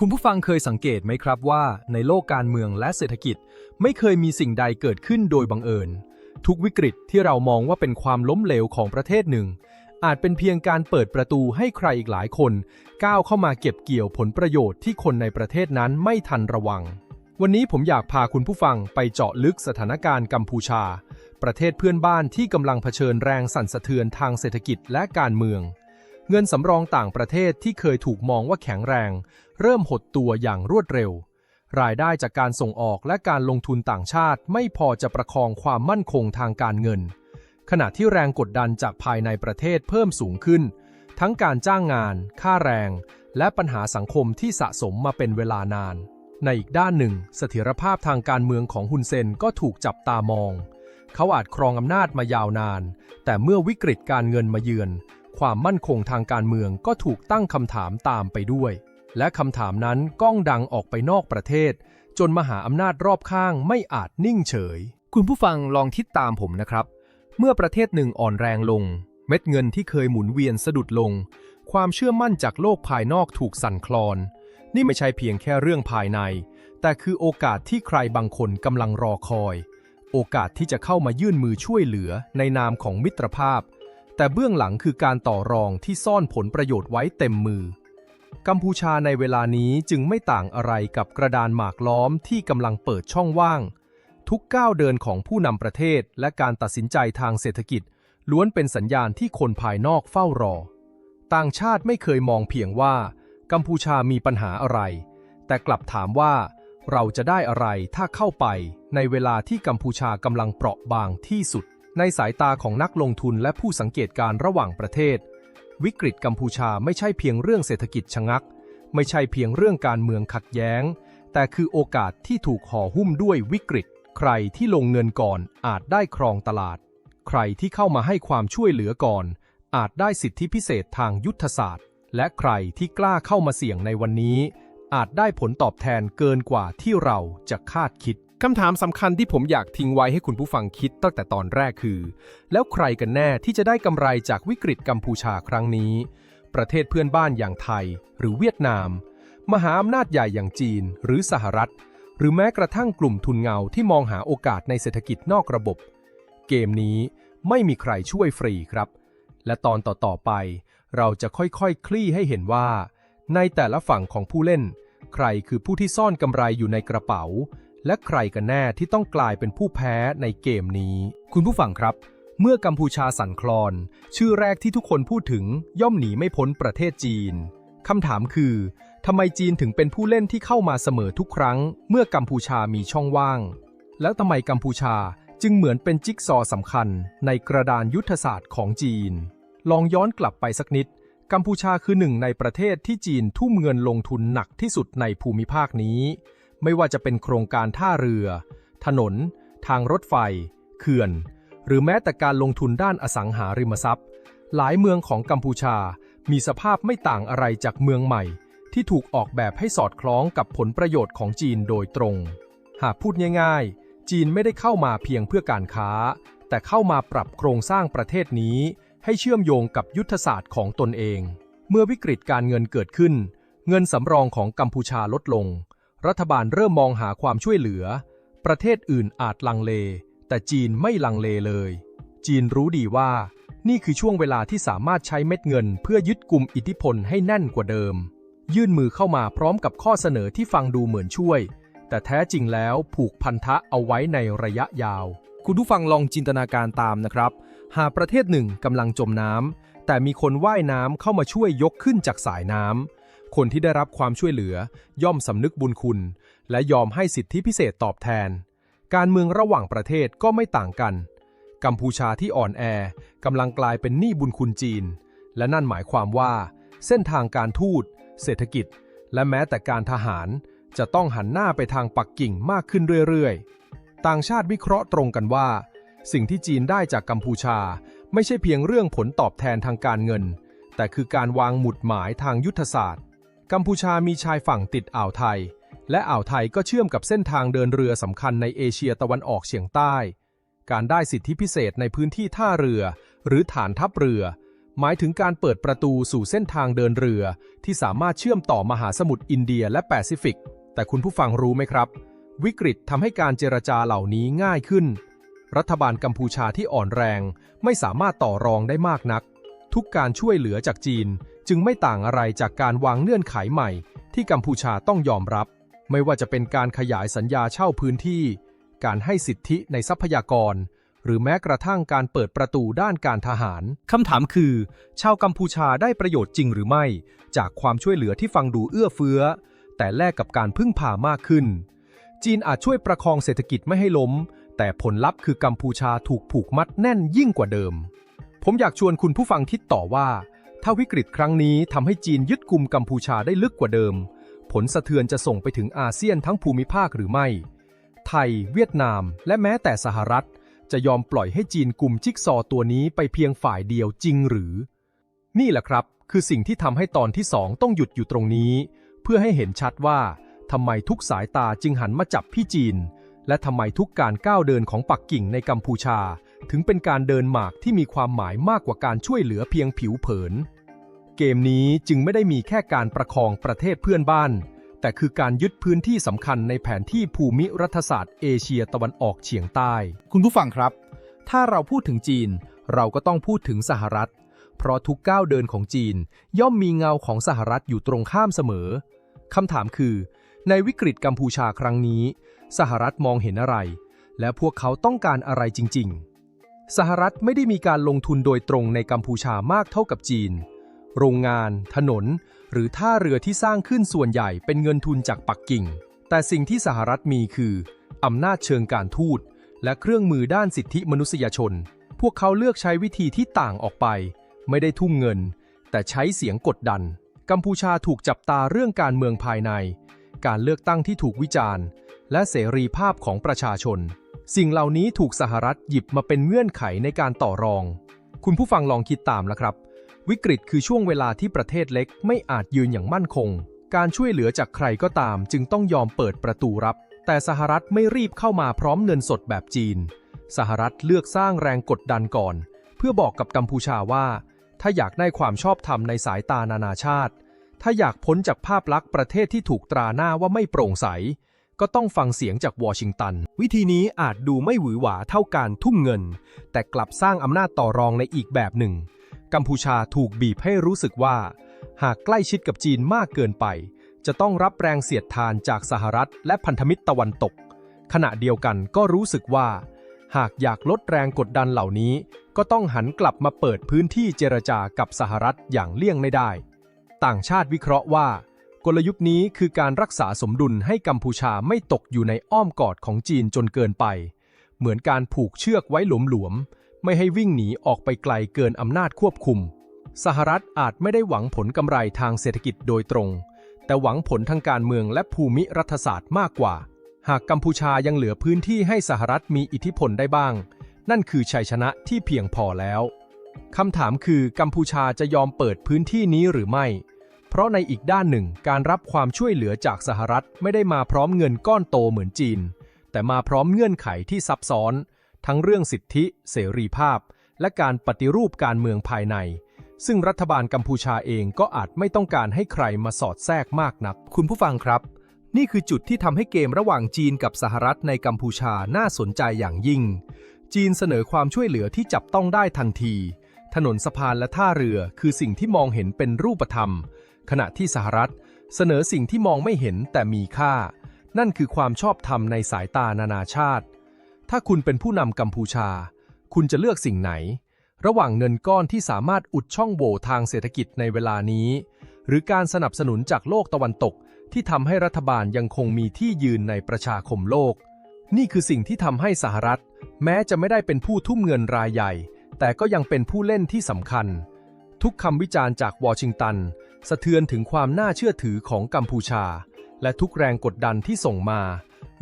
คุณผู้ฟังเคยสังเกตไหมครับว่า ในโลกการเมืองและเศรษฐกิจ ไม่เคยมีสิ่งใดเกิดขึ้นโดยบังเอิญ ทุกวิกฤตที่เรามองว่าเป็นความล้มเหลวของประเทศหนึ่ง อาจเป็นเพียงการเปิดประตูให้ใครอีกหลายคน ก้าวเข้ามาเก็บเกี่ยวผลประโยชน์ที่คนในประเทศนั้นไม่ทันระวัง วันนี้ผมอยากพาคุณผู้ฟังไปเจาะลึกสถานการณ์กัมพูชา ประเทศเพื่อนบ้านที่กำลังเผชิญแรงสั่นสะเทือนทางเศรษฐกิจและการเมือง เงินสำรองต่างประเทศที่เคยถูกมองว่าแข็งแรง เริ่มหดตัวอย่างรวดเร็ว รายได้จากการส่งออกและการลงทุนต่างชาติไม่พอจะประคองความมั่นคงทางการเงิน ขณะที่แรงกดดันจากภายในประเทศเพิ่มสูงขึ้น ทั้งการจ้างงาน ค่าแรง และปัญหาสังคมที่สะสมมาเป็นเวลานาน ในอีกด้านหนึ่ง เสถียรภาพทางการเมืองของฮุนเซนก็ถูกจับตามอง เขาอาจครองอำนาจมายาวนาน แต่เมื่อวิกฤตการเงินมาเยือน ความมั่นคงทางการเมืองก็ถูกตั้งคำถามตามไปด้วย และคำถามนั้นก้องดังออกไปนอกประเทศ จนมหาอำนาจรอบข้างไม่อาจนิ่งเฉย คุณผู้ฟังลองคิดตามผมนะครับ เมื่อประเทศหนึ่งอ่อนแรงลง เม็ดเงินที่เคยหมุนเวียนสะดุดลง ความเชื่อมั่นจากโลกภายนอกถูกสั่นคลอน นี่ไม่ใช่เพียงแค่เรื่องภายใน แต่คือโอกาสที่ใครบางคนกำลังรอคอย โอกาสที่จะเข้ามายื่นมือช่วยเหลือในนามของมิตรภาพ แต่เบื้องหลังคือการต่อรองที่ซ่อนผลประโยชน์ไว้เต็มมือ กัมพูชาในเวลานี้จึงไม่ต่างอะไรกับกระดานหมากล้อมที่กำลังเปิดช่องว่าง ทุกก้าวเดินของผู้นำประเทศและการตัดสินใจทางเศรษฐกิจ ล้วนเป็นสัญญาณที่คนภายนอกเฝ้ารอ ต่างชาติไม่เคยมองเพียงว่า กัมพูชามีปัญหาอะไร แต่กลับถามว่า เราจะได้อะไรถ้าเข้าไปในเวลาที่กัมพูชากำลังเปราะบางที่สุด ในสายตาของนักลงทุนและผู้สังเกตการณ์ระหว่างประเทศ วิกฤตกัมพูชาไม่ใช่เพียงเรื่องเศรษฐกิจชะงัก ไม่ใช่เพียงเรื่องการเมืองขัดแย้ง แต่คือโอกาสที่ถูกห่อหุ้มด้วยวิกฤต ใครที่ลงเงินก่อนอาจได้ครองตลาด ใครที่เข้ามาให้ความช่วยเหลือก่อน อาจได้สิทธิพิเศษทางยุทธศาสตร์ และใครที่กล้าเข้ามาเสี่ยงในวันนี้ อาจได้ผลตอบแทนเกินกว่าที่เราจะคาดคิด คำถามสำคัญที่ผมอยากทิ้งไว้ให้คุณผู้ฟังคิดตั้งแต่ตอนแรกคือ แล้วใครกันแน่ที่จะได้กำไรจากวิกฤตกัมพูชาครั้งนี้ ประเทศเพื่อนบ้านอย่างไทย หรือเวียดนาม มหาอำนาจใหญ่อย่างจีน หรือสหรัฐ หรือแม้กระทั่งกลุ่มทุนเงาที่มองหาโอกาสในเศรษฐกิจนอกระบบ เกมนี้ไม่มีใครช่วยฟรีครับ และตอนต่อๆไป เราจะค่อยๆคคลี่ให้เห็นว่า ในแต่ละฝั่งของผู้เล่น ใครคือผู้ที่ซ่อนกำไรอยู่ในกระเป๋า และใครกันแน่ที่ต้องกลายเป็นผู้แพ้ในเกมนี้ คุณผู้ฟังครับ เมื่อกัมพูชาสั่นคลอน ชื่อแรกที่ทุกคนพูดถึงย่อมหนีไม่พ้นประเทศจีนคำถามคือทำไมจีนถึงเป็นผู้เล่นที่เข้ามาเสมอทุกครั้ง เมื่อกัมพูชามีช่องว่าง แล้วทำไมกัมพูชาจึงเหมือนเป็นจิ๊กซอสำคัญในกระดานยุทธศาสตร์ของจีน ลองย้อนกลับไปสักนิด กัมพูชาคือหนึ่งในประเทศที่จีนทุ่มเงินลงทุนหนักที่สุดในภูมิภาคนี้ ไม่ว่าจะเป็นโครงการท่าเรือ ถนน ทางรถไฟ เขื่อน หรือแม้แต่การลงทุนด้านอสังหาริมทรัพย์ หลายเมืองของกัมพูชา มีสภาพไม่ต่างอะไรจากเมืองใหม่ ที่ถูกออกแบบให้สอดคล้องกับผลประโยชน์ของจีนโดยตรง หากพูดง่าย ๆ จีนไม่ได้เข้ามาเพียงเพื่อการค้า แต่เข้ามาปรับโครงสร้างประเทศนี้ให้เชื่อมโยงกับยุทธศาสตร์ของตนเอง เมื่อวิกฤตการเงินเกิดขึ้น เงินสำรองของกัมพูชาลดลง รัฐบาลเริ่มมองหาความช่วยเหลือ ประเทศอื่นอาจลังเล แต่จีนไม่ลังเลเลย จีนรู้ดีว่า นี่คือช่วงเวลาที่สามารถใช้เม็ดเงิน เพื่อยึดกลุ่มอิทธิพลให้แน่นกว่าเดิม ยื่นมือเข้ามาพร้อมกับข้อเสนอที่ฟังดูเหมือนช่วย แต่แท้จริงแล้วผูกพันธะเอาไว้ในระยะยาว คุณผู้ฟังลองจินตนาการตามนะครับ หากประเทศหนึ่งกำลังจมน้ำแต่มีคนว่ายน้ำเข้ามาช่วยยกขึ้นจากสายน้ำ คนที่ได้รับความช่วยเหลือ ย่อมสำนึกบุญคุณ และยอมให้สิทธิพิเศษตอบแทน การเมืองระหว่างประเทศก็ไม่ต่างกัน กัมพูชาที่อ่อนแอกำลังกลายเป็นหนี้บุญคุณจีน และนั่นหมายความว่า เส้นทางการทูต เศรษฐกิจ และแม้แต่การทหาร จะต้องหันหน้าไปทางปักกิ่งมากขึ้นเรื่อยๆ ต่างชาติวิเคราะห์ตรงกันว่า สิ่งที่จีนได้จากกัมพูชาไม่ใช่เพียงเรื่องผลตอบแทนทางการเงิน แต่คือการวางหมุดหมายทางยุทธศาสตร์ กัมพูชามีชายฝั่งติดอ่าวไทย และอ่าวไทยก็เชื่อมกับเส้นทางเดินเรือสำคัญในเอเชียตะวันออกเฉียงใต้ การได้สิทธิพิเศษในพื้นที่ท่าเรือ หรือฐานทัพเรือ หมายถึงการเปิดประตูสู่เส้นทางเดินเรือ ที่สามารถเชื่อมต่อมหาสมุทรอินเดียและแปซิฟิก แต่คุณผู้ฟังรู้ไหมครับ วิกฤตทำให้การเจรจาเหล่านี้ง่ายขึ้น รัฐบาลกัมพูชาที่อ่อนแรง ไม่สามารถต่อรองได้มากนัก ทุกการช่วยเหลือจากจีน จึงไม่ต่างอะไรจากการวางเงื่อนไขใหม่ ที่กัมพูชาต้องยอมรับ ไม่ว่าจะเป็นการขยายสัญญาเช่าพื้นที่ การให้สิทธิในทรัพยากร หรือแม้กระทั่งการเปิดประตูด้านการทหารคำถามคือ ชาวกัมพูชาได้ประโยชน์จริงหรือไม่ จากความช่วยเหลือที่ฟังดูเอื้อเฟื้อ แต่แลกกับการพึ่งพามากขึ้น จีนอาจช่วยประคองเศรษฐกิจไม่ให้ล้ม แต่ผลลัพธ์คือกัมพูชาถูกผูกมัดแน่นยิ่งกว่าเดิม ผมอยากชวนคุณผู้ฟังคิดต่อว่า ถ้าวิกฤตครั้งนี้ทำให้จีนยึดกลุ่มกัมพูชาได้ลึกกว่าเดิม ผลสะเทือนจะส่งไปถึงอาเซียนทั้งภูมิภาคหรือไม่ ไทย เวียดนาม และแม้แต่สหรัฐ จะยอมปล่อยให้จีนกลุ่มจิ๊กซอตัวนี้ไปเพียงฝ่ายเดียวจริงหรือ นี่แหละครับ คือสิ่งที่ทำให้ตอนที่สองต้องหยุดอยู่ตรงนี้ เพื่อให้เห็นชัดว่าทำไมทุกสายตาจึงหันมาจับพี่จีน และทำไมทุกการก้าวเดินของปักกิ่งในกัมพูชา ถึงเป็นการเดินหมากที่มีความหมายมากกว่าการช่วยเหลือเพียงผิวเผิน เกมนี้จึงไม่ได้มีแค่การประคองประเทศเพื่อนบ้าน แต่คือการยึดพื้นที่สำคัญในแผนที่ภูมิรัฐศาสตร์เอเชียตะวันออกเฉียงใต้ คุณผู้ฟังครับ ถ้าเราพูดถึงจีน เราก็ต้องพูดถึงสหรัฐ เพราะทุกก้าวเดินของจีน ย่อมมีเงาของสหรัฐอยู่ตรงข้ามเสมอคำถามคือ ในวิกฤตกัมพูชาครั้งนี้ สหรัฐมองเห็นอะไร และพวกเขาต้องการอะไรจริง ๆ สหรัฐไม่ได้มีการลงทุนโดยตรงในกัมพูชามากเท่ากับจีน โรงงาน ถนน หรือท่าเรือที่สร้างขึ้นส่วนใหญ่เป็นเงินทุนจากปักกิ่ง แต่สิ่งที่สหรัฐมีคือ อำนาจเชิงการทูต และเครื่องมือด้านสิทธิมนุษยชน พวกเขาเลือกใช้วิธีที่ต่างออกไป ไม่ได้ทุ่มเงิน แต่ใช้เสียงกดดัน กัมพูชาถูกจับตาเรื่องการเมืองภายใน การเลือกตั้งที่ถูกวิจารณ์ และเสรีภาพของประชาชน สิ่งเหล่านี้ถูกสหรัฐหยิบมาเป็นเงื่อนไขในการต่อรอง คุณผู้ฟังลองคิดตามนะครับ วิกฤตคือช่วงเวลาที่ประเทศเล็กไม่อาจยืนอย่างมั่นคง การช่วยเหลือจากใครก็ตาม จึงต้องยอมเปิดประตูรับ แต่สหรัฐไม่รีบเข้ามาพร้อมเงินสดแบบจีน สหรัฐเลือกสร้างแรงกดดันก่อน เพื่อบอกกับกัมพูชาว่า ถ้าอยากได้ความชอบธรรมในสายตานานาชาติ ถ้าอยากพ้นจากภาพลักษณ์ประเทศที่ถูกตราหน้าว่าไม่โปร่งใส ก็ต้องฟังเสียงจากวอชิงตัน วิธีนี้อาจดูไม่หวือหวาเท่าการทุ่มเงิน แต่กลับสร้างอำนาจต่อรองในอีกแบบหนึ่ง กัมพูชาถูกบีบให้รู้สึกว่า หากใกล้ชิดกับจีนมากเกินไป จะต้องรับแรงเสียดทานจากสหรัฐ และพันธมิตรตะวันตก ขณะเดียวกันก็รู้สึกว่า หากอยากลดแรงกดดันเหล่านี้ ก็ต้องหันกลับมาเปิดพื้นที่เจรจากับสหรัฐอย่างเลี่ยงไม่ได้ ต่างชาติวิเคราะห์ว่า กลยุทธ์นี้คือการรักษาสมดุลให้กัมพูชาไม่ตกอยู่ในอ้อมกอดของจีนจนเกินไป เหมือนการผูกเชือกไว้หลวมๆ ไม่ให้วิ่งหนีออกไปไกลเกินอำนาจควบคุม สหรัฐอาจไม่ได้หวังผลกำไรทางเศรษฐกิจโดยตรง แต่หวังผลทางการเมืองและภูมิรัฐศาสตร์มากกว่า หากกัมพูชายังเหลือพื้นที่ให้สหรัฐมีอิทธิพลได้บ้าง นั่นคือชัยชนะที่เพียงพอแล้วคำถามคือกัมพูชาจะยอมเปิดพื้นที่นี้หรือไม่ ราะในอีกด้านหนึ่งการรับความช่วยเหลือจากสหรัฐไม่ได้มาพร้อมเงินก้อนโตเหมือนจีน แต่มาพร้อมเงื่อนไขที่ซับซ้อน ทั้งเรื่องสิทธิ เสรีภาพ และการปฏิรูปการเมืองภายใน ซึ่งรัฐบาลกัมพูชาเองก็อาจไม่ต้องการให้ใครมาสอดแทรกมากนัก คุณผู้ฟังครับ นี่คือจุดที่ทำให้เกมระหว่างจีนกับสหรัฐในกัมพูชาน่าสนใจอย่างยิ่ง จีนเสนอความช่วยเหลือที่จับต้องได้ทันที ถนนสะพานและท่าเรือคือสิ่งที่มองเห็นเป็นรูปธรรม ขณะที่สหรัฐเสนอสิ่งที่มองไม่เห็นแต่มีค่า นั่นคือความชอบธรรมในสายตานานาชาติ ถ้าคุณเป็นผู้นำกัมพูชา คุณจะเลือกสิ่งไหน ระหว่างเงินก้อนที่สามารถอุดช่องโหว่ทางเศรษฐกิจในเวลานี้ หรือการสนับสนุนจากโลกตะวันตก ที่ทำให้รัฐบาลยังคงมีที่ยืนในประชาคมโลก นี่คือสิ่งที่ทำให้สหรัฐ แม้จะไม่ได้เป็นผู้ทุ่มเงินรายใหญ่ แต่ก็ยังเป็นผู้เล่นที่สำคัญ ทุกคำวิจารณ์จากวอชิงตัน สะเทือนถึงความน่าเชื่อถือของกัมพูชา และทุกแรงกดดันที่ส่งมา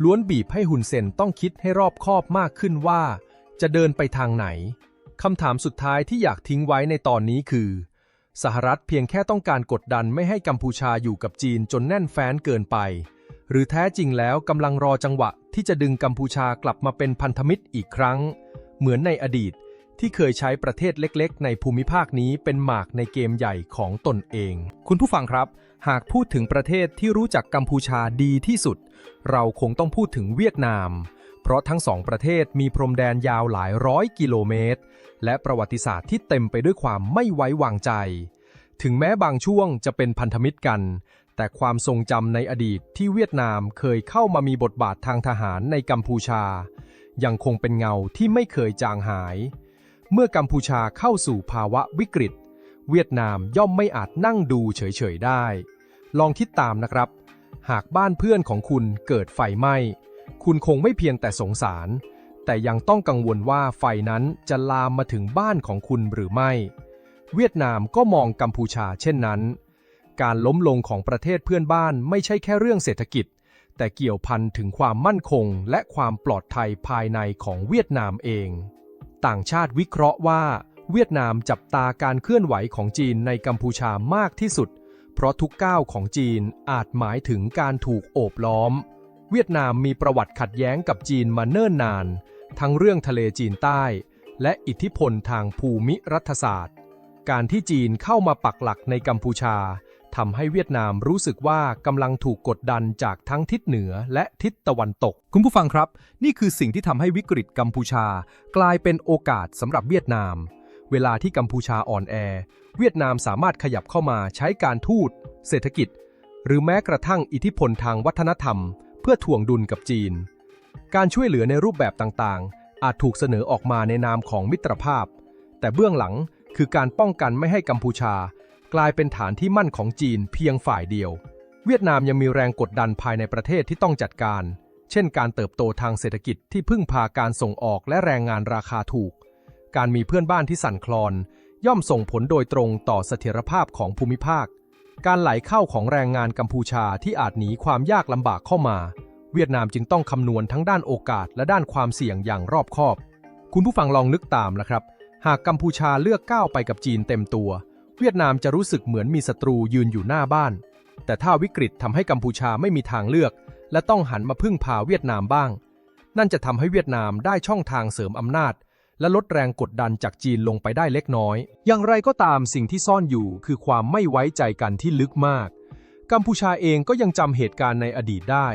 ล้วนบีบให้ฮุนเซนต้องคิดให้รอบคอบมากขึ้นว่า จะเดินไปทางไหนคำถามสุดท้ายที่อยากทิ้งไว้ในตอนนี้คือ สหรัฐเพียงแค่ต้องการกดดันไม่ให้กัมพูชาอยู่กับจีนจนแน่นแฟ้นเกินไป หรือแท้จริงแล้วกำลังรอจังหวะที่จะดึงกัมพูชากลับมาเป็นพันธมิตรอีกครั้ง เหมือนในอดีต ที่เคยใช้ประเทศเล็กๆ ในภูมิภาคนี้เป็นหมากในเกมใหญ่ของตนเอง คุณผู้ฟังครับ หากพูดถึงประเทศที่รู้จักกัมพูชาดีที่สุด เราคงต้องพูดถึงเวียดนาม เพราะทั้งสองประเทศมีพรมแดนยาวหลายร้อยกิโลเมตร และประวัติศาสตร์ที่เต็มไปด้วยความไม่ไว้วางใจ ถึงแม้บางช่วงจะเป็นพันธมิตรกัน แต่ความทรงจำในอดีตที่เวียดนามเคยเข้ามามีบทบาททางทหารในกัมพูชา ยังคงเป็นเงาที่ไม่เคยจางหาย เมื่อกัมพูชาเข้าสู่ภาวะวิกฤต เวียดนามย่อมไม่อาจนั่งดูเฉยๆได้ ลองคิดตามนะครับ หากบ้านเพื่อนของคุณเกิดไฟไหม้ คุณคงไม่เพียงแต่สงสาร แต่ยังต้องกังวลว่าไฟนั้นจะลามมาถึงบ้านของคุณหรือไม่ เวียดนามก็มองกัมพูชาเช่นนั้น การล้มลงของประเทศเพื่อนบ้านไม่ใช่แค่เรื่องเศรษฐกิจ แต่เกี่ยวพันถึงความมั่นคงและความปลอดภัยภายในของเวียดนามเอง ต่างชาติวิเคราะห์ว่า เวียดนามจับตาการเคลื่อนไหวของจีนในกัมพูชามากที่สุด เพราะทุกก้าวของจีนอาจหมายถึงการถูกโอบล้อม เวียดนามมีประวัติขัดแย้งกับจีนมาเนิ่นนาน ทั้งเรื่องทะเลจีนใต้ และอิทธิพลทางภูมิรัฐศาสตร์ การที่จีนเข้ามาปักหลักในกัมพูชา ทำให้เวียดนามรู้สึกว่ากำลังถูกกดดันจากทั้งทิศเหนือและทิศตะวันตก คุณผู้ฟังครับ นี่คือสิ่งที่ทำให้วิกฤตกัมพูชา กลายเป็นโอกาสสำหรับเวียดนาม เวลาที่กัมพูชาอ่อนแอ เวียดนามสามารถขยับเข้ามาใช้การทูต เศรษฐกิจ หรือแม้กระทั่งอิทธิพลทางวัฒนธรรม เพื่อถ่วงดุลกับจีน การช่วยเหลือในรูปแบบต่างๆ อาจถูกเสนอออกมาในนามของมิตรภาพ แต่เบื้องหลังคือการป้องกันไม่ให้กัมพูชา กลายเป็นฐานที่มั่นของจีนเพียงฝ่ายเดียว เวียดนามยังมีแรงกดดันภายในประเทศที่ต้องจัดการ เช่นการเติบโตทางเศรษฐกิจที่พึ่งพาการส่งออกและแรงงานราคาถูก การมีเพื่อนบ้านที่สั่นคลอน ย่อมส่งผลโดยตรงต่อเสถียรภาพของภูมิภาค การไหลเข้าของแรงงานกัมพูชาที่อาจหนีความยากลำบากเข้ามา เวียดนามจึงต้องคำนวณทั้งด้านโอกาสและด้านความเสี่ยงอย่างรอบคอบ คุณผู้ฟังลองนึกตามนะครับ หากกัมพูชาเลือกก้าวไปกับจีนเต็มตัว เวียดนามจะรู้สึกเหมือนมีศัตรูยืนอยู่หน้าบ้าน แต่ถ้าวิกฤตทำให้กัมพูชาไม่มีทางเลือก และต้องหันมาพึ่งพาเวียดนามบ้าง นั่นจะทำให้เวียดนามได้ช่องทางเสริมอำนาจ และลดแรงกดดันจากจีนลงไปได้เล็กน้อย อย่างไรก็ตามสิ่งที่ซ่อนอยู่คือความไม่ไว้ใจกันที่ลึกมาก กัมพูชาเองก็ยังจำเหตุการณ์ในอดีตได้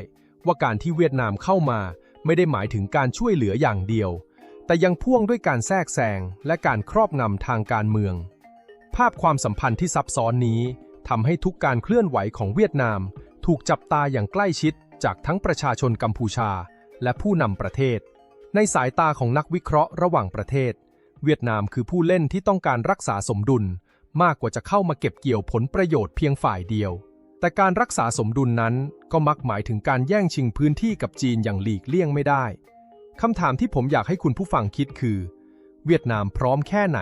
ว่าการที่เวียดนามเข้ามาไม่ได้หมายถึงการช่วยเหลืออย่างเดียว แต่ยังพ่วงด้วยการแทรกแซงและการครอบงำทางการเมือง ภาพความสัมพันธ์ที่ซับซ้อนนี้ทำให้ทุกการเคลื่อนไหวของเวียดนาม ถูกจับตาอย่างใกล้ชิดจากทั้งประชาชนกัมพูชา และผู้นำประเทศ ในสายตาของนักวิเคราะห์ระหว่างประเทศ เวียดนามคือผู้เล่นที่ต้องการรักษาสมดุล มากกว่าจะเข้ามาเก็บเกี่ยวผลประโยชน์เพียงฝ่ายเดียว แต่การรักษาสมดุลนั้นก็มักหมายถึงการแย่งชิงพื้นที่กับจีนอย่างหลีกเลี่ยงไม่ได้คำถามที่ผมอยากให้คุณผู้ฟังคิดคือ เวียดนามพร้อมแค่ไหน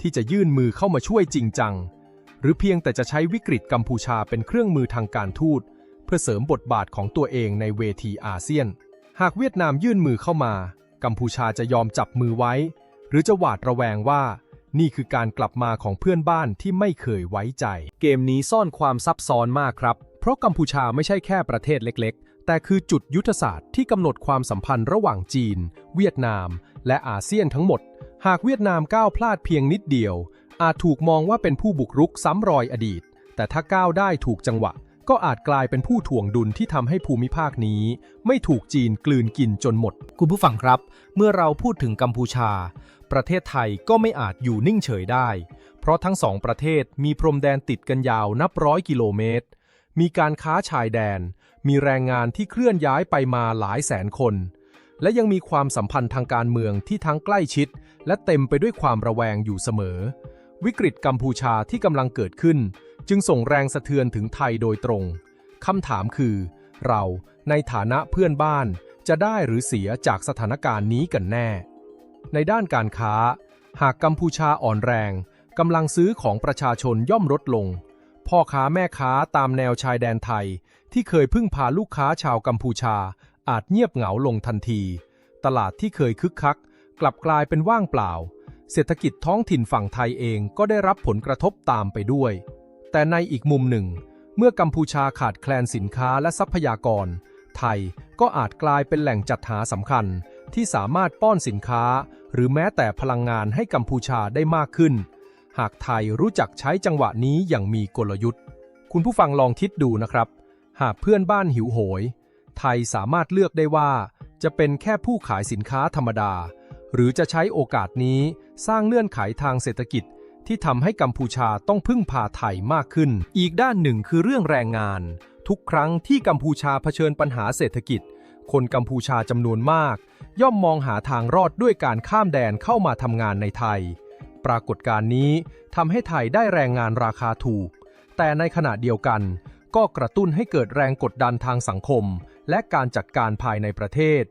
ที่จะยื่นมือเข้ามาช่วยจริงจัง หรือเพียงแต่จะใช้วิกฤตกัมพูชาเป็นเครื่องมือทางการทูต เพื่อเสริมบทบาทของตัวเองในเวทีอาเซียน หากเวียดนามยื่นมือเข้ามา กัมพูชาจะยอมจับมือไว้ หรือจะหวาดระแวงว่า นี่คือการกลับมาของเพื่อนบ้านที่ไม่เคยไว้ใจ เกมนี้ซ่อนความซับซ้อนมากครับ เพราะกัมพูชาไม่ใช่แค่ประเทศเล็ก ๆ แต่คือจุดยุทธศาสตร์ที่กำหนดความสัมพันธ์ระหว่างจีน เวียดนาม และอาเซียนทั้งหมด หากเวียดนามก้าวพลาดเพียงนิดเดียว อาจถูกมองว่าเป็นผู้บุกรุกซ้ำรอยอดีต แต่ถ้าก้าวได้ถูกจังหวะ ก็อาจกลายเป็นผู้ถ่วงดุลที่ทำให้ภูมิภาคนี้ ไม่ถูกจีนกลืนกินจนหมด คุณผู้ฟังครับ เมื่อเราพูดถึงกัมพูชา ประเทศไทยก็ไม่อาจอยู่นิ่งเฉยได้ เพราะทั้งสองประเทศมีพรมแดนติดกันยาวนับร้อยกิโลเมตร มีการค้าชายแดน มีแรงงานที่เคลื่อนย้ายไปมาหลายแสนคน และยังมีความสัมพันธ์ทางการเมืองที่ทั้งใกล้ชิด และเต็มไปด้วยความระแวงอยู่เสมอ วิกฤตกัมพูชาที่กำลังเกิดขึ้น จึงส่งแรงสะเทือนถึงไทยโดยตรงคำถามคือ เราในฐานะเพื่อนบ้านจะได้หรือเสียจากสถานการณ์นี้กันแน่ ในด้านการค้า หากกัมพูชาอ่อนแรงกำลังซื้อของประชาชนย่อมลดลง พ่อค้าแม่ค้าตามแนวชายแดนไทย ที่เคยพึ่งพาลูกค้าชาวกัมพูชา อาจเงียบเหงาลงทันที ตลาดที่เคยคึกคัก กลับกลายเป็นว่างเปล่า เศรษฐกิจท้องถิ่นฝั่งไทยเองก็ได้รับผลกระทบตามไปด้วย แต่ในอีกมุมหนึ่ง เมื่อกัมพูชาขาดแคลนสินค้าและทรัพยากร ไทยก็อาจกลายเป็นแหล่งจัดหาสำคัญที่สามารถป้อนสินค้า หรือแม้แต่พลังงานให้กัมพูชาได้มากขึ้น หากไทยรู้จักใช้จังหวะนี้อย่างมีกลยุทธ์ คุณผู้ฟังลองคิดดูนะครับ หากเพื่อนบ้านหิวโหย ไทยสามารถเลือกได้ว่าจะเป็นแค่ผู้ขายสินค้าธรรมดา หรือจะใช้โอกาสนี้สร้างเลื่อนไขทางเศรษฐกิจ ที่ทำให้กัมพูชาต้องพึ่งพาไทยมากขึ้น อีกด้านหนึ่งคือเรื่องแรงงาน ทุกครั้งที่กัมพูชาเผชิญปัญหาเศรษฐกิจ คนกัมพูชาจำนวนมาก ย่อมมองหาทางรอดด้วยการข้ามแดนเข้ามาทำงานในไทย ปรากฏการณ์นี้ทำให้ไทยได้แรงงานราคาถูก แต่ในขณะเดียวกันก็กระตุ้นให้เกิดแรงกดดันทางสังคม และการจัดการภายในประเทศ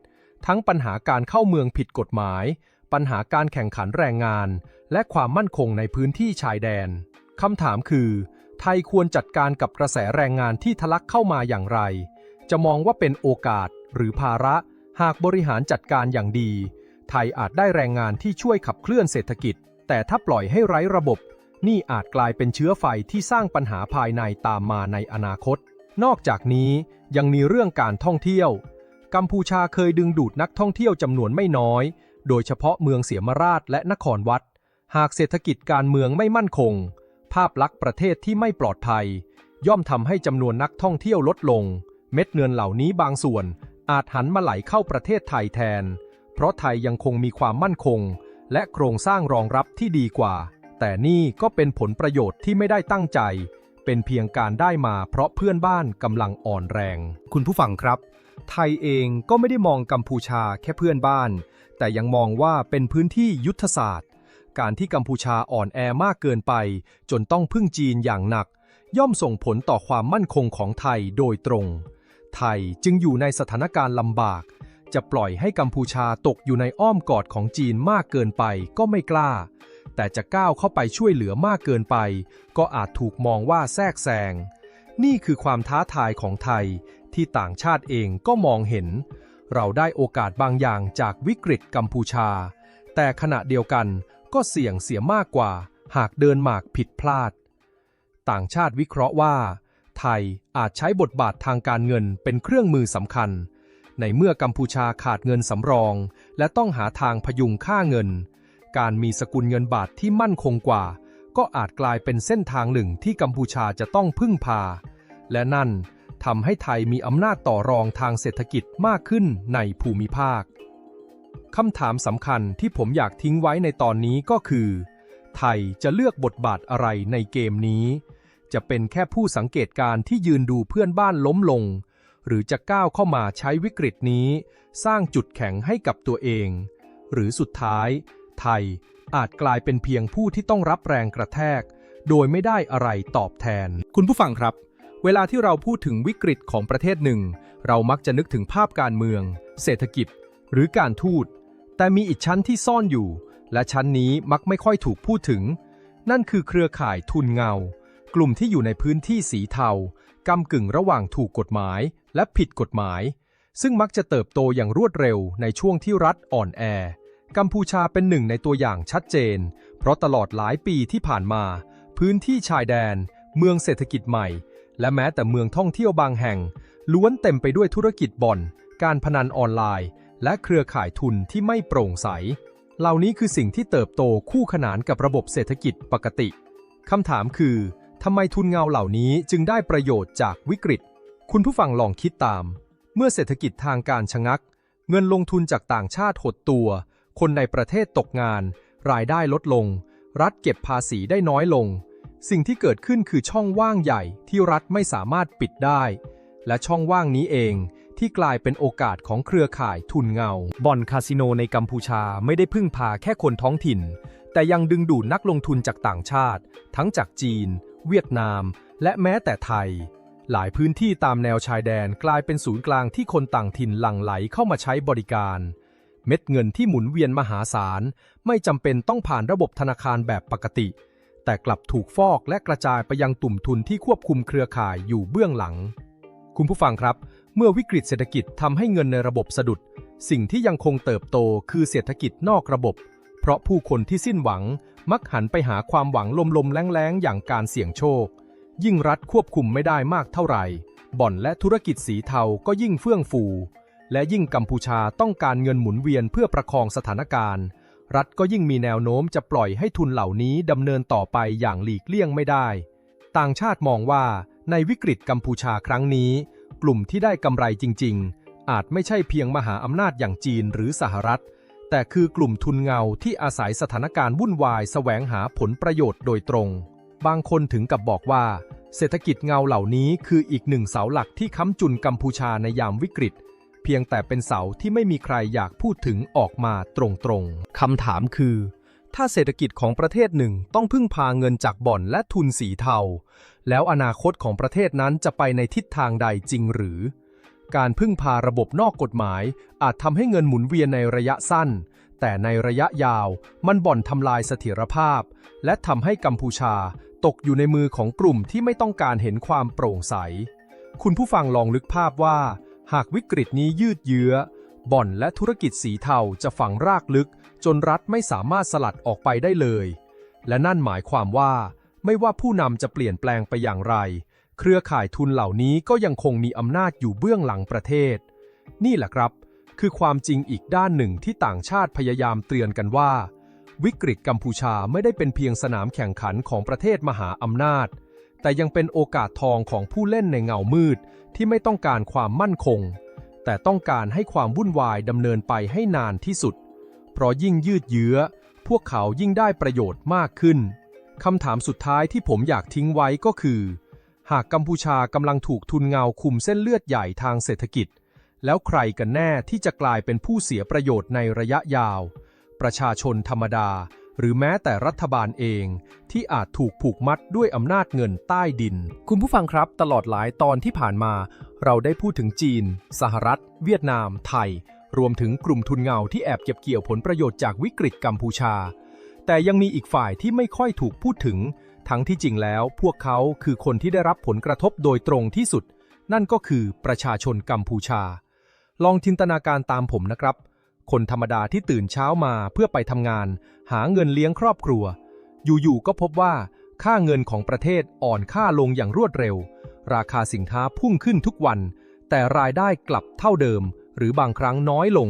ทั้งปัญหาการเข้าเมืองผิดกฎหมาย ปัญหาการแข่งขันแรงงาน และความมั่นคงในพื้นที่ชายแดนคำถามคือ ไทยควรจัดการกับกระแสแรงงานที่ทะลักเข้ามาอย่างไร จะมองว่าเป็นโอกาสหรือภาระ หากบริหารจัดการอย่างดี ไทยอาจได้แรงงานที่ช่วยขับเคลื่อนเศรษฐกิจ แต่ถ้าปล่อยให้ไร้ระบบ นี่อาจกลายเป็นเชื้อไฟที่สร้างปัญหาภายในตามมาในอนาคต นอกจากนี้ยังมีเรื่องการท่องเที่ยว กัมพูชาเคยดึงดูดนักท่องเที่ยวจำนวนไม่น้อย โดยเฉพาะเมืองเสียมราชและนครวัด หากเศรษฐกิจการเมืองไม่มั่นคง ภาพลักษณ์ประเทศที่ไม่ปลอดภัย ย่อมทำให้จำนวนนักท่องเที่ยวลดลง เม็ดเงินเหล่านี้บางส่วน อาจหันมาไหลเข้าประเทศไทยแทน เพราะไทยยังคงมีความมั่นคง และโครงสร้างรองรับที่ดีกว่า แต่นี่ก็เป็นผลประโยชน์ที่ไม่ได้ตั้งใจ เป็นเพียงการได้มาเพราะเพื่อนบ้านกำลังอ่อนแรง คุณผู้ฟังครับ ไทยเองก็ไม่ได้มองกัมพูชาแค่เพื่อนบ้าน แต่ยังมองว่าเป็นพื้นที่ยุทธศาสตร์ การที่กัมพูชาอ่อนแอมากเกินไป จนต้องพึ่งจีนอย่างหนัก ย่อมส่งผลต่อความมั่นคงของไทยโดยตรง ไทยจึงอยู่ในสถานการณ์ลำบาก จะปล่อยให้กัมพูชาตกอยู่ในอ้อมกอดของจีนมากเกินไปก็ไม่กล้า แต่จะก้าวเข้าไปช่วยเหลือมากเกินไป ก็อาจถูกมองว่าแทรกแซงนี่คือความท้าทายของไทย ที่ต่างชาติเองก็มองเห็น เราได้โอกาสบางอย่างจากวิกฤตกัมพูชา แต่ขณะเดียวกันก็เสี่ยงเสียมากกว่า หากเดินหมากผิดพลาด ต่างชาติวิเคราะห์ว่า ไทยอาจใช้บทบาททางการเงินเป็นเครื่องมือสำคัญ ในเมื่อกัมพูชาขาดเงินสำรอง และต้องหาทางพยุงค่าเงิน การมีสกุลเงินบาทที่มั่นคงกว่า ก็อาจกลายเป็นเส้นทางหนึ่งที่กัมพูชาจะต้องพึ่งพา และนั่น ทำให้ไทยมีอำนาจต่อรองทางเศรษฐกิจมากขึ้นในภูมิภาคคำถามสำคัญที่ผมอยากทิ้งไว้ในตอนนี้ก็คือ ไทยจะเลือกบทบาทอะไรในเกมนี้ จะเป็นแค่ผู้สังเกตการณ์ที่ยืนดูเพื่อนบ้านล้มลง หรือจะก้าวเข้ามาใช้วิกฤตนี้ สร้างจุดแข็งให้กับตัวเอง หรือสุดท้าย ไทยอาจกลายเป็นเพียงผู้ที่ต้องรับแรงกระแทก โดยไม่ได้อะไรตอบแทน คุณผู้ฟังครับ เวลาที่เราพูดถึงวิกฤตของประเทศหนึ่ง เรามักจะนึกถึงภาพการเมือง เศรษฐกิจ หรือการทูต แต่มีอีกชั้นที่ซ่อนอยู่ และชั้นนี้มักไม่ค่อยถูกพูดถึง นั่นคือเครือข่ายทุนเงา กลุ่มที่อยู่ในพื้นที่สีเทากำกึ่งระหว่างถูกกฎหมายและผิดกฎหมาย ซึ่งมักจะเติบโตอย่างรวดเร็วในช่วงที่รัฐอ่อนแอ กัมพูชาเป็นหนึ่งในตัวอย่างชัดเจน เพราะตลอดหลายปีที่ผ่านมา พื้นที่ชายแดน เมืองเศรษฐกิจใหม่ และแม้แต่เมืองท่องเที่ยวบางแห่ง ล้วนเต็มไปด้วยธุรกิจบ่อน การพนันออนไลน์ และเครือข่ายทุนที่ไม่โปร่งใส เหล่านี้คือสิ่งที่เติบโตคู่ขนานกับระบบเศรษฐกิจปกติคำถามคือทำไมทุนเงาเหล่านี้จึงได้ประโยชน์จากวิกฤต คุณผู้ฟังลองคิดตาม เมื่อเศรษฐกิจทางการชะงัก เงินลงทุนจากต่างชาติหดตัว คนในประเทศตกงาน รายได้ลดลง รัฐเก็บภาษีได้น้อยลง สิ่งที่เกิดขึ้นคือช่องว่างใหญ่ที่รัฐไม่สามารถปิดได้ และช่องว่างนี้เองที่กลายเป็นโอกาสของเครือข่ายทุนเงา บ่อนคาสิโนในกัมพูชาไม่ได้พึ่งพาแค่คนท้องถิ่น แต่ยังดึงดูดนักลงทุนจากต่างชาติ ทั้งจากจีน เวียดนาม และแม้แต่ไทย หลายพื้นที่ตามแนวชายแดนกลายเป็นศูนย์กลางที่คนต่างถิ่นหลั่งไหลเข้ามาใช้บริการ เม็ดเงินที่หมุนเวียนมหาศาล ไม่จำเป็นต้องผ่านระบบธนาคารแบบปกติ แต่กลับถูกฟอกและกระจายไปยังตุ่มทุนที่ควบคุมเครือข่ายอยู่เบื้องหลัง คุณผู้ฟังครับ เมื่อวิกฤตเศรษฐกิจทำให้เงินในระบบสะดุด สิ่งที่ยังคงเติบโตคือเศรษฐกิจนอกระบบ เพราะผู้คนที่สิ้นหวังมักหันไปหาความหวังลมๆแรงๆอย่างการเสี่ยงโชค ยิ่งรัฐควบคุมไม่ได้มากเท่าไหร่ บ่อนและธุรกิจสีเทาก็ยิ่งเฟื่องฟู และยิ่งกัมพูชาต้องการเงินหมุนเวียนเพื่อประคองสถานการณ์ รัฐก็ยิ่งมีแนวโน้มจะปล่อยให้ทุนเหล่านี้ดำเนินต่อไปอย่างหลีกเลี่ยงไม่ได้ ต่างชาติมองว่าในวิกฤตกัมพูชาครั้งนี้ กลุ่มที่ได้กำไรจริง ๆ อาจไม่ใช่เพียงมหาอำนาจอย่างจีนหรือสหรัฐ แต่คือกลุ่มทุนเงาที่อาศัยสถานการณ์วุ่นวายแสวงหาผลประโยชน์โดยตรง บางคนถึงกับบอกว่า เศรษฐกิจเงาเหล่านี้คืออีกหนึ่งเสาหลักที่ค้ำจุนกัมพูชาในยามวิกฤต พียงแต่เป็นเสาที่ไม่มีใครอยากพูดถึงออกมาตรงๆคำถามคือ ถ้าเศรษฐกิจของประเทศหนึ่งต้องพึ่งพาเงินจากบ่อนและทุนสีเทา แล้วอนาคตของประเทศนั้นจะไปในทิศทางใดจริงหรือ การพึ่งพาระบบนอกกฎหมาย อาจทำให้เงินหมุนเวียนในระยะสั้น แต่ในระยะยาวมันบ่อนทำลายเสถียรภาพ และทำให้กัมพูชาตกอยู่ในมือของกลุ่มที่ไม่ต้องการเห็นความโปร่งใส คุณผู้ฟังลองลึกภาพว่า หากวิกฤตนี้ยืดเยื้อ บ่อนและธุรกิจสีเทาจะฝังรากลึก จนรัฐไม่สามารถสลัดออกไปได้เลย และนั่นหมายความว่า ไม่ว่าผู้นำจะเปลี่ยนแปลงไปอย่างไร เครือข่ายทุนเหล่านี้ก็ยังคงมีอำนาจอยู่เบื้องหลังประเทศ นี่แหละครับ คือความจริงอีกด้านหนึ่งที่ต่างชาติพยายามเตือนกันว่า วิกฤตกัมพูชาไม่ได้เป็นเพียงสนามแข่งขันของประเทศมหาอำนาจ แต่ยังเป็นโอกาสทองของผู้เล่นในเงามืดที่ไม่ต้องการความมั่นคง แต่ต้องการให้ความวุ่นวายดำเนินไปให้นานที่สุด เพราะยิ่งยืดเยื้อ พวกเขายิ่งได้ประโยชน์มากขึ้นคำถามสุดท้ายที่ผมอยากทิ้งไว้ก็คือ หากกัมพูชากำลังถูกทุนเงาคุมเส้นเลือดใหญ่ทางเศรษฐกิจ แล้วใครกันแน่ที่จะกลายเป็นผู้เสียประโยชน์ในระยะยาว ประชาชนธรรมดา หรือแม้แต่รัฐบาลเองที่อาจถูกผูกมัดด้วยอำนาจเงินใต้ดิน คุณผู้ฟังครับตลอดหลายตอนที่ผ่านมา เราได้พูดถึงจีน สหรัฐ เวียดนาม ไทย รวมถึงกลุ่มทุนเงาที่แอบเก็บเกี่ยวผลประโยชน์จากวิกฤตกัมพูชา แต่ยังมีอีกฝ่ายที่ไม่ค่อยถูกพูดถึง ทั้งที่จริงแล้วพวกเขาคือคนที่ได้รับผลกระทบโดยตรงที่สุด นั่นก็คือประชาชนกัมพูชา ลองจินตนาการตามผมนะครับ คนธรรมดาที่ตื่นเช้ามาเพื่อไปทำงาน หาเงินเลี้ยงครอบครัว อยู่ๆก็พบว่า ค่าเงินของประเทศอ่อนค่าลงอย่างรวดเร็ว ราคาสินค้าพุ่งขึ้นทุกวัน แต่รายได้กลับเท่าเดิม หรือบางครั้งน้อยลง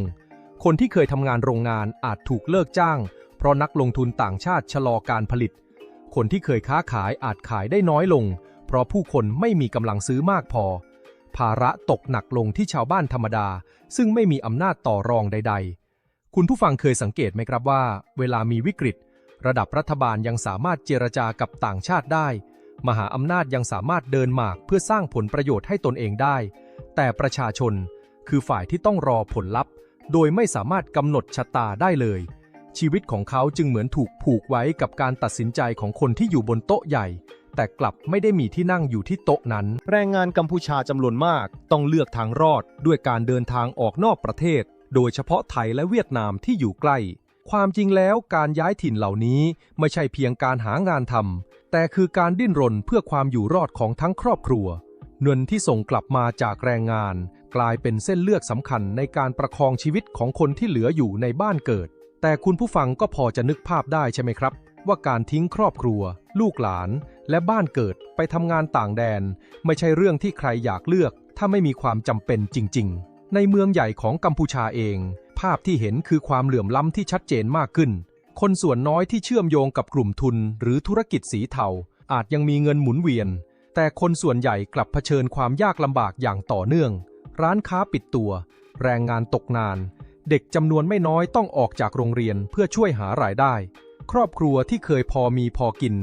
คนที่เคยทำงานโรงงานอาจถูกเลิกจ้าง เพราะนักลงทุนต่างชาติชะลอการผลิต คนที่เคยค้าขายอาจขายได้น้อยลง เพราะผู้คนไม่มีกำลังซื้อมากพอ ภาระตกหนักลงที่ชาวบ้านธรรมดา ซึ่งไม่มีอำนาจต่อรองใด ๆ คุณผู้ฟังเคยสังเกตไหมครับว่า เวลามีวิกฤต ระดับรัฐบาลยังสามารถเจรจากับต่างชาติได้ มหาอำนาจยังสามารถเดินหมากเพื่อสร้างผลประโยชน์ให้ตนเองได้ แต่ประชาชนคือฝ่ายที่ต้องรอผลลัพธ์ โดยไม่สามารถกำหนดชะตาได้เลย ชีวิตของเขาจึงเหมือนถูกผูกไว้กับการตัดสินใจของคนที่อยู่บนโต๊ะใหญ่ แต่กลับไม่ได้มีที่นั่งอยู่ที่โต๊ะนั้น แรงงานกัมพูชาจำนวนมาก ต้องเลือกทางรอดด้วยการเดินทางออกนอกประเทศ โดยเฉพาะไทยและเวียดนามที่อยู่ใกล้ ความจริงแล้วการย้ายถิ่นเหล่านี้ไม่ใช่เพียงการหางานทำแต่คือการดิ้นรนเพื่อความอยู่รอดของทั้งครอบครัวเงินที่ส่งกลับมาจากแรงงาน กลายเป็นเส้นเลือดสำคัญในการประคองชีวิตของคนที่เหลืออยู่ในบ้านเกิด แต่คุณผู้ฟังก็พอจะนึกภาพได้ใช่ไหมครับ ว่าการทิ้งครอบครัว ลูกหลาน และบ้านเกิดไปทำงานต่างแดน ไม่ใช่เรื่องที่ใครอยากเลือก ถ้าไม่มีความจำเป็นจริง ๆ ในเมืองใหญ่ของกัมพูชาเอง ภาพที่เห็นคือความเหลื่อมล้ำที่ชัดเจนมากขึ้น คนส่วนน้อยที่เชื่อมโยงกับกลุ่มทุน หรือธุรกิจสีเทาอาจยังมีเงินหมุนเวียน แต่คนส่วนใหญ่กลับเผชิญความยากลำบากอย่างต่อเนื่อง ร้านค้าปิดตัว แรงงานตกงาน เด็กจำนวนไม่น้อยต้องออกจากโรงเรียนเพื่อช่วยหารายได้ ครอบครัวที่เคยพอมีพอกิน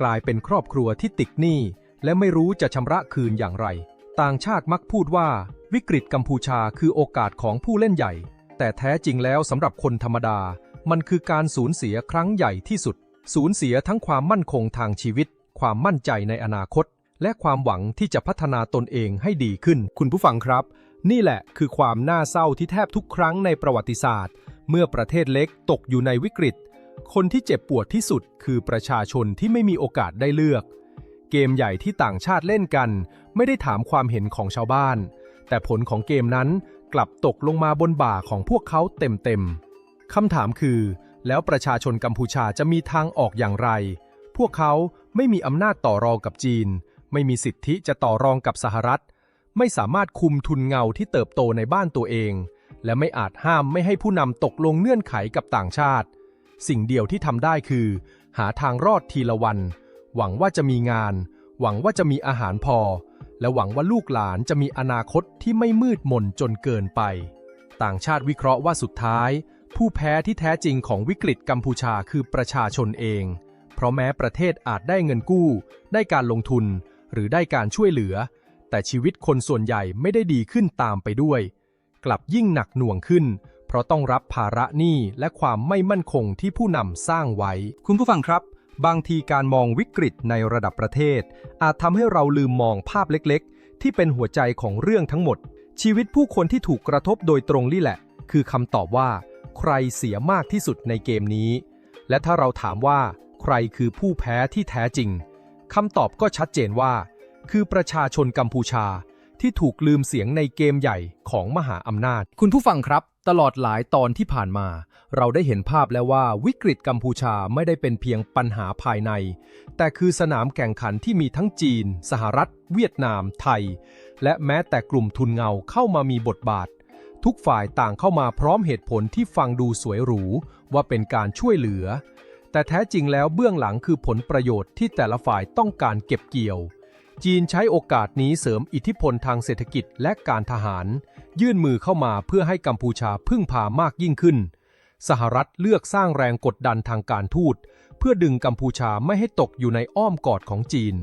กลายเป็นครอบครัวที่ติดหนี้ และไม่รู้จะชำระคืนอย่างไร ต่างชาติมักพูดว่า วิกฤตกัมพูชาคือโอกาสของผู้เล่นใหญ่ แต่แท้จริงแล้วสำหรับคนธรรมดา มันคือการสูญเสียครั้งใหญ่ที่สุด สูญเสียทั้งความมั่นคงทางชีวิต ความมั่นใจในอนาคต และความหวังที่จะพัฒนาตนเองให้ดีขึ้น คุณผู้ฟังครับ นี่แหละคือความน่าเศร้าที่แทบทุกครั้งในประวัติศาสตร์ เมื่อประเทศเล็กตกอยู่ในวิกฤต คนที่เจ็บปวดที่สุดคือประชาชนที่ไม่มีโอกาสได้เลือก เกมใหญ่ที่ต่างชาติเล่นกัน ไม่ได้ถามความเห็นของชาวบ้าน แต่ผลของเกมนั้นกลับตกลงมาบนบ่าของพวกเขาเต็มๆคำถามคือ แล้วประชาชนกัมพูชาจะมีทางออกอย่างไร พวกเขาไม่มีอำนาจต่อรองกับจีน ไม่มีสิทธิจะต่อรองกับสหรัฐ ไม่สามารถคุมทุนเงาที่เติบโตในบ้านตัวเอง และไม่อาจห้ามไม่ให้ผู้นำตกลงเงื่อนไขกับต่างชาติ สิ่งเดียวที่ทำได้คือ หาทางรอดทีละวัน หวังว่าจะมีงาน หวังว่าจะมีอาหารพอ และหวังว่าลูกหลานจะมีอนาคตที่ไม่มืดมนจนเกินไป ต่างชาติวิเคราะห์ว่าสุดท้าย ผู้แพ้ที่แท้จริงของวิกฤตกัมพูชาคือประชาชนเอง เพราะแม้ประเทศอาจได้เงินกู้ ได้การลงทุน หรือได้การช่วยเหลือ แต่ชีวิตคนส่วนใหญ่ไม่ได้ดีขึ้นตามไปด้วย กลับยิ่งหนักหน่วงขึ้น เพราะต้องรับภาระหนี้และความไม่มั่นคงที่ผู้นำสร้างไว้ คุณผู้ฟังครับ บางทีการมองวิกฤตในระดับประเทศ อาจทำให้เราลืมมองภาพเล็กๆ ที่เป็นหัวใจของเรื่องทั้งหมด ชีวิตผู้คนที่ถูกกระทบโดยตรงนี่แหละ คือคำตอบว่า ใครเสียมากที่สุดในเกมนี้ และถ้าเราถามว่า ใครคือผู้แพ้ที่แท้จริงคำตอบก็ชัดเจนว่า คือประชาชนกัมพูชาที่ถูกลืมเสียงในเกมใหญ่ของมหาอำนาจ คุณผู้ฟังครับ ตลอดหลายตอนที่ผ่านมา เราได้เห็นภาพแล้วว่าวิกฤตกัมพูชาไม่ได้เป็นเพียงปัญหาภายใน แต่คือสนามแข่งขันที่มีทั้งจีน สหรัฐ เวียดนาม ไทย และแม้แต่กลุ่มทุนเงาเข้ามามีบทบาท ทุกฝ่ายต่างเข้ามาพร้อมเหตุผลที่ฟังดูสวยหรู ว่าเป็นการช่วยเหลือ แต่แท้จริงแล้วเบื้องหลังคือผลประโยชน์ที่แต่ละฝ่ายต้องการเก็บเกี่ยว จีนใช้โอกาสนี้เสริมอิทธิพลทางเศรษฐกิจและการทหาร ยื่นมือเข้ามาเพื่อให้กัมพูชาพึ่งพามากยิ่งขึ้น สหรัฐเลือกสร้างแรงกดดันทางการทูต เพื่อดึงกัมพูชาไม่ให้ตกอยู่ในอ้อมกอดของจีน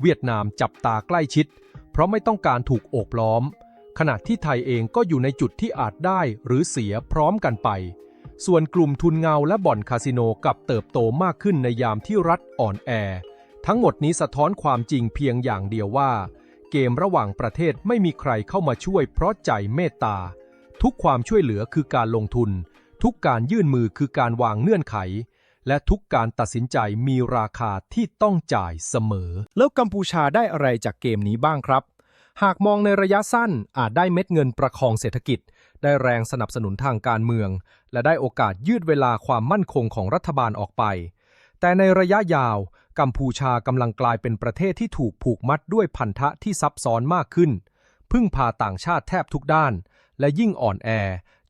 เวียดนามจับตาใกล้ชิด เพราะไม่ต้องการถูกโอบล้อม ขณะที่ไทยเองก็อยู่ในจุดที่อาจได้หรือเสียพร้อมกันไป ส่วนกลุ่มทุนเงาและบ่อนคาสิโนกับเติบโตมากขึ้นในยามที่รัฐอ่อนแอ ทั้งหมดนี้สะท้อนความจริงเพียงอย่างเดียวว่า เกมระหว่างประเทศไม่มีใครเข้ามาช่วยเพราะใจเมตตา ทุกความช่วยเหลือคือการลงทุน ทุกการยื่นมือคือการวางเงื่อนไข และทุกการตัดสินใจมีราคาที่ต้องจ่ายเสมอ แล้วกัมพูชาได้อะไรจากเกมนี้บ้างครับ หากมองในระยะสั้นอาจได้เม็ดเงินประคองเศรษฐกิจ ได้แรงสนับสนุนทางการเมือง และได้โอกาสยืดเวลาความมั่นคงของรัฐบาลออกไป แต่ในระยะยาว กัมพูชากำลังกลายเป็นประเทศที่ถูกผูกมัดด้วยพันธะที่ซับซ้อนมากขึ้น พึ่งพาต่างชาติแทบทุกด้าน และยิ่งอ่อนแอ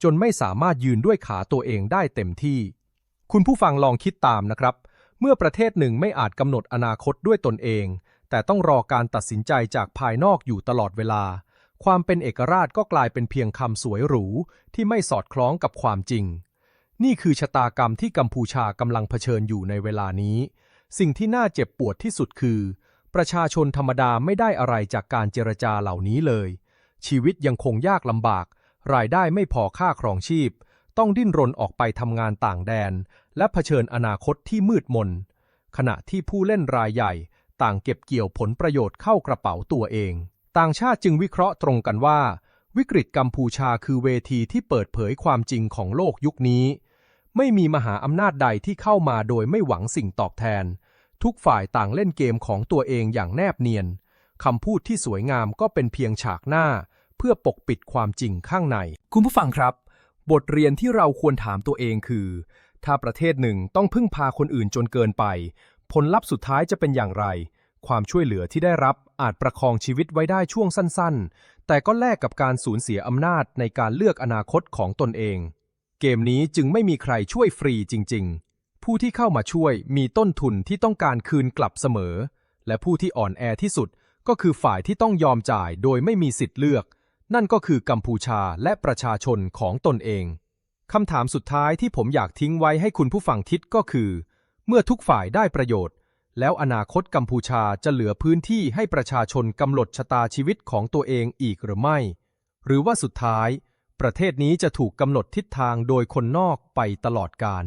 จนไม่สามารถยืนด้วยขาตัวเองได้เต็มที่ คุณผู้ฟังลองคิดตามนะครับ เมื่อประเทศหนึ่งไม่อาจกำหนดอนาคตด้วยตนเอง แต่ต้องรอการตัดสินใจจากภายนอกอยู่ตลอดเวลา ความเป็นเอกราชก็กลายเป็นเพียงคำสวยหรูที่ไม่สอดคล้องกับความจริง นี่คือชะตากรรมที่กัมพูชากำลังเผชิญอยู่ในเวลานี้ สิ่งที่น่าเจ็บปวดที่สุดคือ ประชาชนธรรมดาไม่ได้อะไรจากการเจรจาเหล่านี้เลย ชีวิตยังคงยากลำบาก รายได้ไม่พอค่าครองชีพ ต้องดิ้นรนออกไปทำงานต่างแดน และเผชิญอนาคตที่มืดมน ขณะที่ผู้เล่นรายใหญ่ ต่างเก็บเกี่ยวผลประโยชน์เข้ากระเป๋าตัวเอง ต่างชาติจึงวิเคราะห์ตรงกันว่า วิกฤตกัมพูชาคือเวทีที่เปิดเผยความจริงของโลกยุคนี้ไม่มีมหาอำนาจใดที่เข้ามาโดยไม่หวังสิ่งตอบแทน ทุกฝ่ายต่างเล่นเกมของตัวเองอย่างแนบเนียน คำพูดที่สวยงามก็เป็นเพียงฉากหน้า เพื่อปกปิดความจริงข้างใน คุณผู้ฟังครับ บทเรียนที่เราควรถามตัวเองคือ ถ้าประเทศหนึ่งต้องพึ่งพาคนอื่นจนเกินไป ผลลัพธ์สุดท้ายจะเป็นอย่างไร ความช่วยเหลือที่ได้รับอาจประคองชีวิตไว้ได้ช่วงสั้น ๆ แต่ก็แลกกับการสูญเสียอำนาจในการเลือกอนาคตของตนเอง เกมนี้จึงไม่มีใครช่วยฟรีจริง ๆ ผู้ที่เข้ามาช่วยมีต้นทุนที่ต้องการคืนกลับเสมอ และผู้ที่อ่อนแอที่สุดก็คือฝ่ายที่ต้องยอมจ่ายโดยไม่มีสิทธิ์เลือก นั่นก็คือกัมพูชาและประชาชนของตนเองคำถามสุดท้ายที่ผมอยากทิ้งไว้ให้คุณผู้ฟังคิดก็คือ เมื่อทุกฝ่ายได้ประโยชน์ แล้วอนาคตกัมพูชาจะเหลือพื้นที่ให้ประชาชนกำหนดชะตาชีวิตของตัวเองอีกหรือไม่ หรือว่าสุดท้าย ประเทศนี้จะถูกกำหนดทิศทางโดยคนนอกไปตลอดกาล